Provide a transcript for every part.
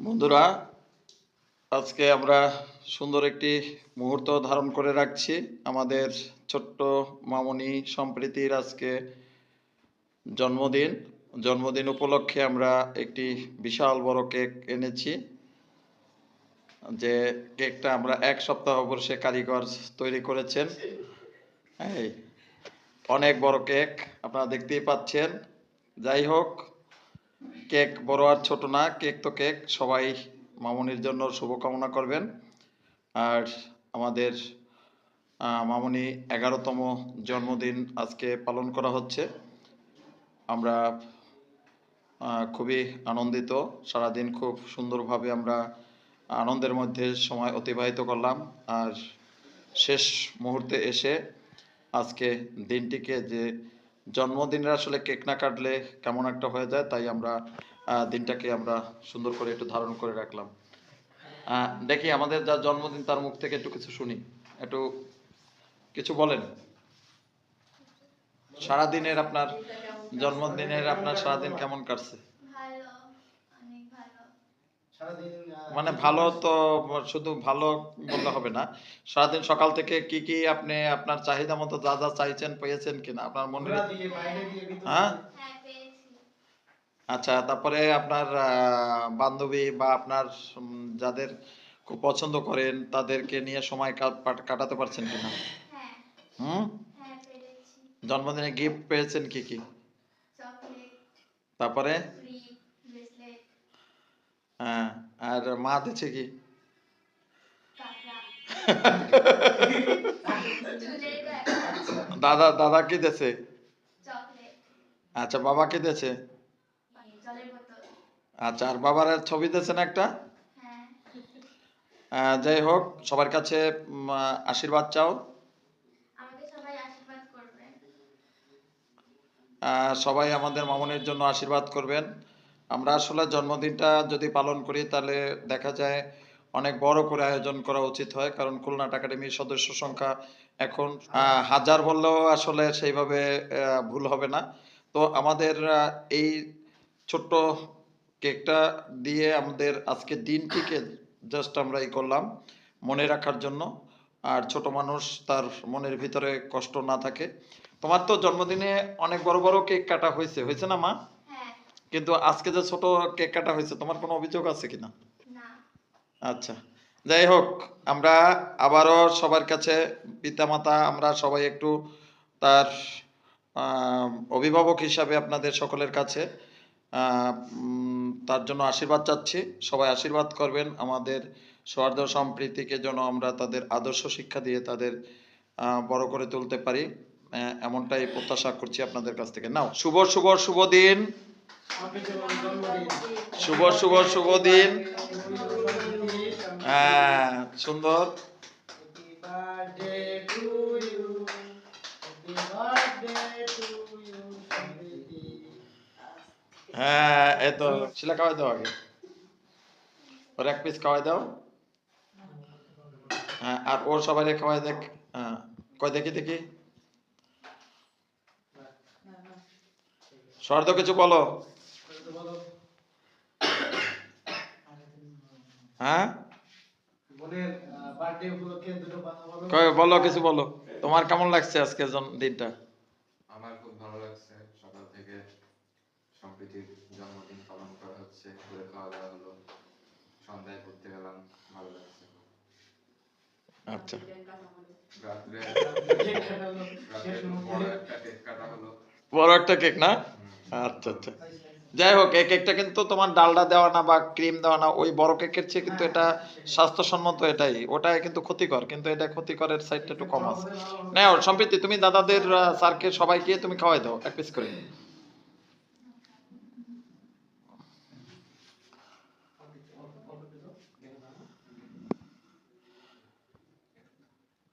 বন্ধুরা, আজকে আমরা সুন্দর একটি মুহূর্ত ধারণ করে রাখছি। আমাদের ছোট্ট মামনি সম্প্রীতির আজকে জন্মদিন। জন্মদিন উপলক্ষে আমরা একটি বিশাল বড় কেক এনেছি। যে কেকটা আমরা এক সপ্তাহ বসে কারিগর তৈরি করেছেন। অনেক বড় কেক, আপনারা দেখতেই পাচ্ছেন। যাই হোক কেক বড় আর ছোট না, কেক তো কেক, সবাই মামনির জন্য শুভকামনা করবেন। আর আমাদের মামনি এগারোতম জন্মদিন আজকে পালন করা হচ্ছে। আমরা খুবই আনন্দিত, সারাদিন খুব সুন্দরভাবে আমরা আনন্দের মধ্যে সময় অতিবাহিত করলাম। আর শেষ মুহূর্তে এসে আজকে দিনটিকে যে জন্মদিনের আসলে কেক না কাটলে কেমন একটা হয়ে যায়, তাই আমরা দিনটাকে আমরা সুন্দর করে একটু ধারণ করে রাখলাম। দেখি আমাদের যার জন্মদিন তার মুখ থেকে একটু কিছু শুনি। একটু কিছু বলেন। সারাদিনের আপনার জন্মদিনের আপনার সারাদিন কেমন কাটছে ভালো অনেক ভালো সারাদিন আহ, মানে ভালো তো শুধু ভালো বললে হবে না। সারাদিন সকাল থেকে কি কি আপনি আপনার চাহিদা মতো যা যা চাইছেন পেয়েছেন কিনা? আপনার মনে হ্যাঁ? হ্যাঁ পেয়েছি। আচ্ছা তারপরে আপনার বান্ধবী বা আপনার যাদের খুব পছন্দ করেন তাদেরকে নিয়ে সময় কাটাতে পারছেন কিনা? হ্যাঁ। হুম? হ্যাঁ জন্মদিনে গিফট পেয়েছেন কি কি? তারপরে? হ্যাঁ আর মা দিচ্ছে কি? দাদা দাদা কি দিয়েছে? আচ্ছা বাবা কি দিয়েছে? আচ্ছা আর বাবার ছবি দিয়েছেন একটা? যাই হোক, সবার কাছে আশীর্বাদ চাও। সবাই আমাদের মামনের জন্য আশীর্বাদ করবেন। আমরা আসলে জন্মদিনটা যদি পালন করি, তাহলে দেখা যায় অনেক বড় করে আয়োজন করা উচিত হয়। কারণ খুলনা একাডেমির সদস্য সংখ্যা এখন হাজার বললেও আসলে সেইভাবে ভুল হবে না। তো আমাদের এই ছোট্ট কেকটা দিয়ে আমাদের আজকে দিনটিকে জাস্ট আমরা ই করলাম মনে রাখার জন্য। আর ছোট মানুষ তার মনের ভিতরে কষ্ট না থাকে। তোমার তো জন্মদিনে অনেক বড় বড় কেক কাটা হয়েছে হয়েছে না মা? কিন্তু আজকে যে ছোট কেক কাটা হয়েছে তোমার কোনো অভিযোগ আছে কিনা? না। আচ্ছা। যাই হোক আমরা আবারও সবার কাছে পিতামাতা আমরা সবাই একটু তার অভিভাবক হিসাবে আপনাদের সকলের কাছে তার জন্য আশীর্বাদ চাচ্ছি। সবাই আশীর্বাদ করবেন। আমাদের সৌহার্দ সম্প্রীতিকে যেন আমরা তাদের আদর্শ শিক্ষা দিয়ে তাদের বড় করে তুলতে পারি। এমনটাই প্রত্যাশা করছি আপনাদের কাছ থেকে। নাও শুভ শুভ শুভ দিন। শুভ শুভ শুভ দিন। হ্যাঁ সুন্দর। হ্যাঁ এই তো শিলা খাওয়াই দাও আগে। ওর এক পিস খাওয়াই দাও। হ্যাঁ আর ওর সবাই খাওয়াই দেখ হ্যাঁ কয় দেখি দেখি। শর্ত কিছু বলো, হ্যাঁ? বোনের বার্থডে উপলক্ষে দুটো কথা বলো। কয় বলো কিছু বলো। তোমার কেমন লাগছে আজকে দিনটা? আমার খুব ভালো লাগছে। সকাল থেকে সম্প্রীতির জন্মদিন পালন করা হচ্ছে ঘুরে খাওয়া দাওয়া হলো সন্ধ্যায় ঘুরতে গেলাম ভালো লাগছে আচ্ছা। বড়। একটা কেক কাটা হলো। বড় একটা কেক না? আচ্ছা। আচ্ছা। যাই হোক এই কেকটা কিন্তু তোমার ডালডা দেওয়া না বা ক্রিম দেওয়া না ওই বড় কেকের চেয়ে কিন্তু এটা স্বাস্থ্যসম্মত এটাই। ওটাই কিন্তু ক্ষতিকর কিন্তু এটা ক্ষতিকরের সাইডটা একটু কম আছে। না সম্প্রীতি তুমি দাদাদের স্যারকে সবাইকে তুমি খাওয়াই দাও এক পিস করে।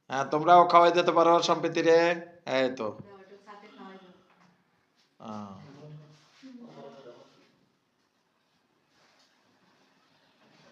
হ্যাঁ তোমরাও খাওয়াই দিতে পারো সম্প্রীতি রে। এই তো।